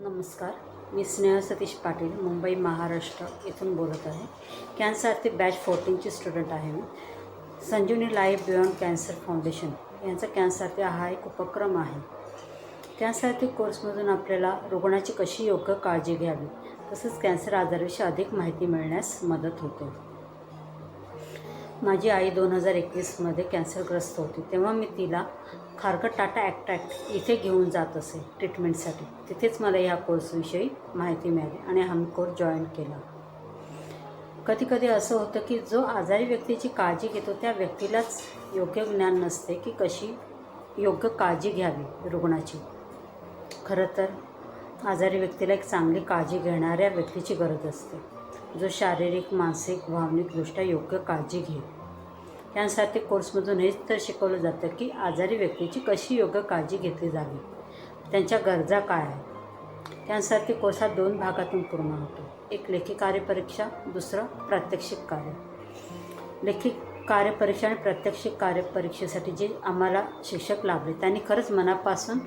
नमस्कार. मी स्नेहा सतीश पाटील मुंबई महाराष्ट्र इथून बोलत आहे. कॅन्सरचे बॅच फोर्टीनची स्टुडंट आहे मी. Sanjivani life beyond cancer foundation यांचा कॅन्सरते हा एक उपक्रम आहे. कॅन्सरते कोर्समधून आपल्याला रुग्णाची कशी योग्य काळजी घ्यावी तसंच कॅन्सर आजाराविषयी अधिक माहिती मिळण्यास मदत होते. माझी आई दोन हजार एकवीसमध्ये कॅन्सरग्रस्त होती. तेव्हा मी तिला खारकट टाटा ॲक्ट्रॅक्ट इथे घेऊन जात असे ट्रीटमेंटसाठी. तिथेच मला ह्या कोर्सविषयी माहिती मिळाली आणि हा कोर्स जॉईन केला. कधीकधी असं होतं की जो आजारी व्यक्तीची काळजी घेतो त्या व्यक्तीलाच योग्य ज्ञान नसते की कशी योग्य काळजी घ्यावी रुग्णाची. खरं तर आजारी व्यक्तीला एक चांगली काळजी घेणाऱ्या व्यक्तीची गरज असते. जो शारीरिक मानसिक भावनिकदृष्ट्या योग्य काळजी घेईल. त्यासाठी कोर्समधून हेच तर शिकवलं जातं की आजारी व्यक्तीची कशी योग्य काळजी घेतली जावी? त्यांच्या गरजा काय आहेत? त्यासाठी कोर्स हा दोन भागातून पूर्ण होतो. एक लेखी कार्यपरीक्षा दुसरं प्रात्यक्षिक कार्य. लेखी कार्यपरीक्षा आणि प्रात्यक्षिक कार्यपरीक्षेसाठी जे आम्हाला शिक्षक लाभले त्यांनी खरंच मनापासून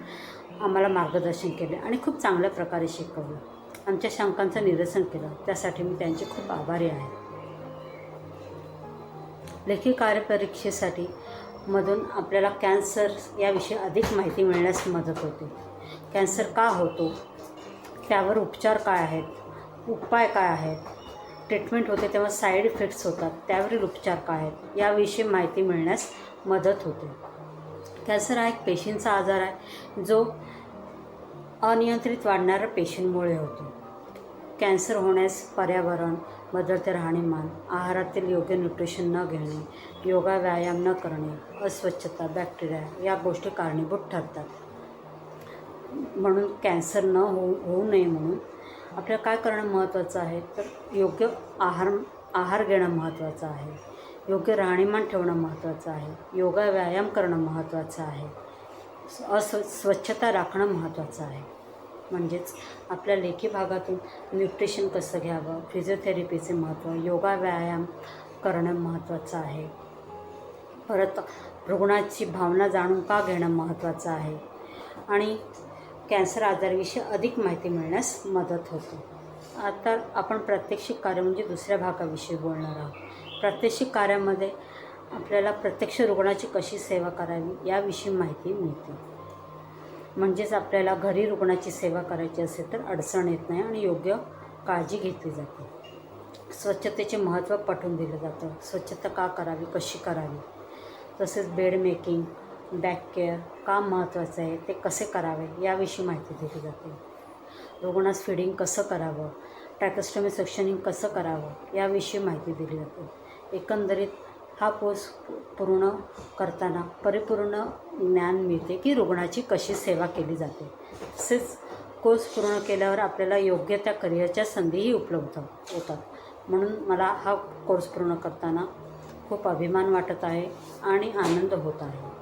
आम्हाला मार्गदर्शन केले आणि खूप चांगल्या प्रकारे शिकवलं. आमच्या शंकांचं निरसन केलं. त्यासाठी मी त्यांचे खूप आभारी आहे. लेखी कार्यपरीक्षेसाठी मधून आपल्याला कॅन्सर याविषयी अधिक माहिती मिळण्यास मदत होते. कॅन्सर का होतो? त्यावर उपचार काय आहेत? उपाय काय आहेत? ट्रीटमेंट होते तेव्हा साईड इफेक्ट्स होतात. त्यावरील उपचार काय आहेत? याविषयी माहिती मिळण्यास मदत होते. कॅन्सर हा एक पेशींचा आजार आहे जो अनियंत्रित वाढणाऱ्या पेशींमुळे होतो. कॅन्सर होण्यास पर्यावरण बदलते राहणीमान आहारातील योग्य न्यूट्रिशन न घेणे योगा व्यायाम न करणे अस्वच्छता बॅक्टेरिया या गोष्टी कारणीभूत ठरतात. म्हणून कॅन्सर न होऊ होऊ नये म्हणून आपल्याला काय करणं महत्त्वाचं आहे? तर योग्य आहार आहार घेणं महत्त्वाचं आहे. योग्य राहणीमान ठेवणं महत्त्वाचं आहे. योगा व्यायाम करणं महत्त्वाचं आहे. अस्व स्वच्छता राखणं महत्त्वाचं आहे. म्हणजेच आपल्या लेखी भागातून न्यूट्रिशन कसं घ्यावं फिजिओथेरपीचे महत्त्व योगा व्यायाम करणं महत्त्वाचं आहे. परत रुग्णाची भावना जाणून का घेणं महत्त्वाचं आहे आणि कॅन्सर आजाराविषयी अधिक माहिती मिळण्यास मदत होते. आता आपण प्रात्यक्षिक कार्य म्हणजे दुसऱ्या भागाविषयी बोलणार आहोत. प्रात्यक्षिक कार्यामध्ये आपल्याला प्रत्यक्ष रुग्णाची कशी सेवा करावी याविषयी माहिती मिळते. म्हणजेच आपल्याला घरी रुग्णाची सेवा करायची असेल तर अडचण येत नाही आणि योग्य काळजी घेतली जाते. स्वच्छतेचे महत्त्व पटवून दिलं जातं. स्वच्छता का करावी? कशी करावी? तसेच बेड मेकिंग बॅक केअर का महत्त्वाचं आहे? ते कसे करावे? याविषयी माहिती दिली जाते. रुग्णास फिडिंग कसं करावं? ट्रॅकस्टमी सक्शनिंग कसं करावं? याविषयी माहिती दिली जाते. एकंदरीत हा कोर्स पूर्ण करताना परिपूर्ण ज्ञान मिळते की रुग्णाची कशी सेवा केली जाते. तसेच कोर्स पूर्ण केल्यावर आपल्याला योग्य त्या करिअरच्या संधीही उपलब्ध होतात. म्हणून मला हा कोर्स पूर्ण करताना खूप अभिमान वाटत आहे आणि आनंद होत आहे.